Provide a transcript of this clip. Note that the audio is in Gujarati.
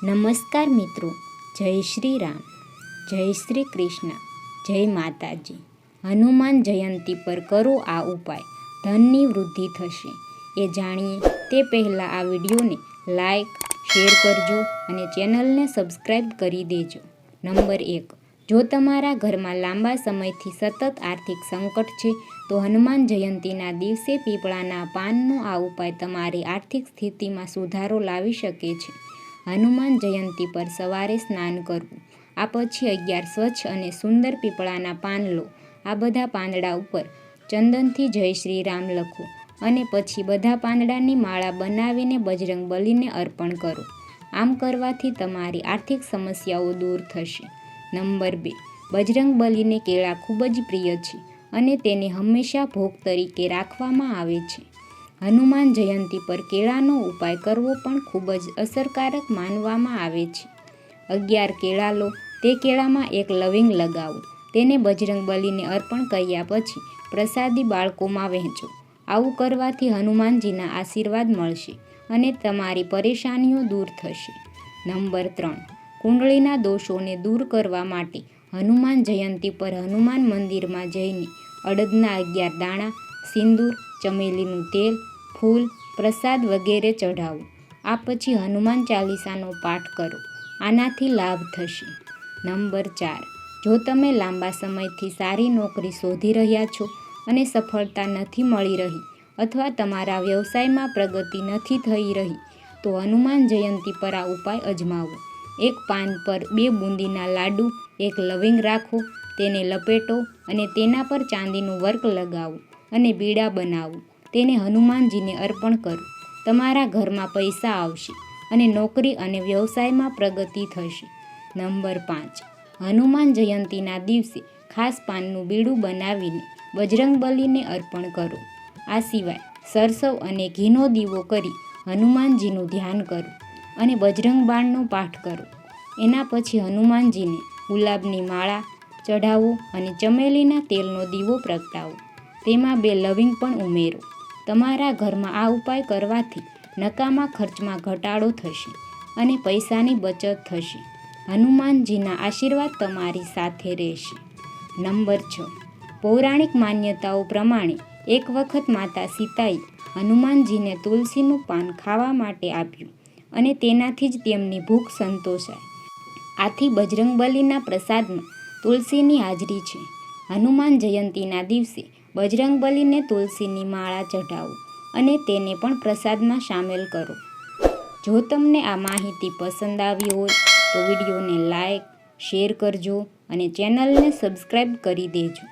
નમસ્કાર મિત્રો, જય શ્રી રામ જય શ્રી કૃષ્ણ, જય માતાજી. હનુમાન જયંતી પર કરો આ ઉપાય, ધનની વૃદ્ધિ થશે. એ જાણીએ તે પહેલાં આ વિડીયોને લાઈક, શેર કરજો અને ચેનલને સબસ્ક્રાઈબ કરી દેજો. નંબર એક, જો તમારા ઘરમાં લાંબા સમયથી સતત આર્થિક સંકટ છે, તો હનુમાન જયંતીના દિવસે પીપળાના પાનનો આ ઉપાય તમારી આર્થિક સ્થિતિમાં સુધારો લાવી શકે છે. હનુમાન જયંતી પર સવારે સ્નાન કરવું. આ પછી અગિયાર સ્વચ્છ અને સુંદર પીપળાના પાન લો. આ બધા પાંદડા ઉપર ચંદનથી જય શ્રી રામ લખો અને પછી બધા પાંદડાની માળા બનાવીને બજરંગ બલીને અર્પણ કરો. આમ કરવાથી તમારી આર્થિક સમસ્યાઓ દૂર થશે. નંબર બે. બજરંગ બલીને કેળા ખૂબ જ પ્રિય છે અને તેને હંમેશા ભોગ તરીકે રાખવામાં આવે છે. હનુમાન જયંતી પર કેળાનો ઉપાય કરવો પણ ખૂબ જ અસરકારક માનવામાં આવે છે. અગિયાર કેળા લો, તે કેળામાં એક લવિંગ લગાવો. તેને બજરંગ બલીને અર્પણ કર્યા પછી પ્રસાદી બાળકોમાં વહેંચો. આવું કરવાથી હનુમાનજીના આશીર્વાદ મળશે અને તમારી પરેશાનીઓ દૂર થશે. નંબર ત્રણ, કુંડળીના દોષોને દૂર કરવા માટે હનુમાન જયંતી પર હનુમાન મંદિરમાં જઈને અડદના અગિયાર દાણા, સિંદૂર, ચમેલીનું તેલ ફૂલ, પ્રસાદ વગેરે ચઢાવો. આ પછી હનુમાન ચાલીસાનો પાઠ કરો. આનાથી લાભ થશે. નંબર ચાર. જો તમે લાંબા સમયથી સારી નોકરી શોધી રહ્યા છો અને સફળતા નથી મળી રહી અથવા તમારા વ્યવસાયમાં પ્રગતિ નથી થઈ રહી, તો હનુમાન જયંતી પર આ ઉપાય અજમાવો. એક પાન પર બે બુંદીના લાડુ, એક લવિંગ રાખો, તેને લપેટો અને તેના પર ચાંદીનું વર્ક લગાવો અને બીડા બનાવો. તેને હનુમાનજીને અર્પણ કરો. તમારા ઘરમાં પૈસા આવશે અને નોકરી અને વ્યવસાયમાં પ્રગતિ થશે. નંબર પાંચ. હનુમાન જયંતીના દિવસે ખાસ પાનનું બીડું બનાવીને બજરંગબલીને અર્પણ કરો. આ સિવાય સરસવ અને ઘીનો દીવો કરી હનુમાનજીનું ધ્યાન કરો અને બજરંગ બાણનો પાઠ કરો. એના પછી હનુમાનજીને ગુલાબની માળા ચઢાવો અને ચમેલીના તેલનો દીવો પ્રગટાવો. તેમાં બે લવિંગ પણ ઉમેરો. તમારા ઘરમાં આ ઉપાય કરવાથી નકામા ખર્ચમાં ઘટાડો થશે અને પૈસાની બચત થશે. હનુમાનજીના આશીર્વાદ તમારી સાથે રહેશે. નંબર છ. પૌરાણિક માન્યતાઓ પ્રમાણે એક વખત માતા સીતાએ હનુમાનજીને તુલસીનું પાન ખાવા માટે આપ્યું અને તેનાથી જ તેમની ભૂખ સંતોષાય. આથી બજરંગબલીના પ્રસાદમાં તુલસીની હાજરી છે. હનુમાન જયંતીના દિવસે બજરંગબલીને તુલસીની માળા ચઢાવો અને તેને પણ પ્રસાદમાં સામેલ કરો. જો તમને આ માહિતી પસંદ આવી હોય તો વિડીયોને લાઈક, શેર કરજો અને ચેનલને સબસ્ક્રાઈબ કરી દેજો.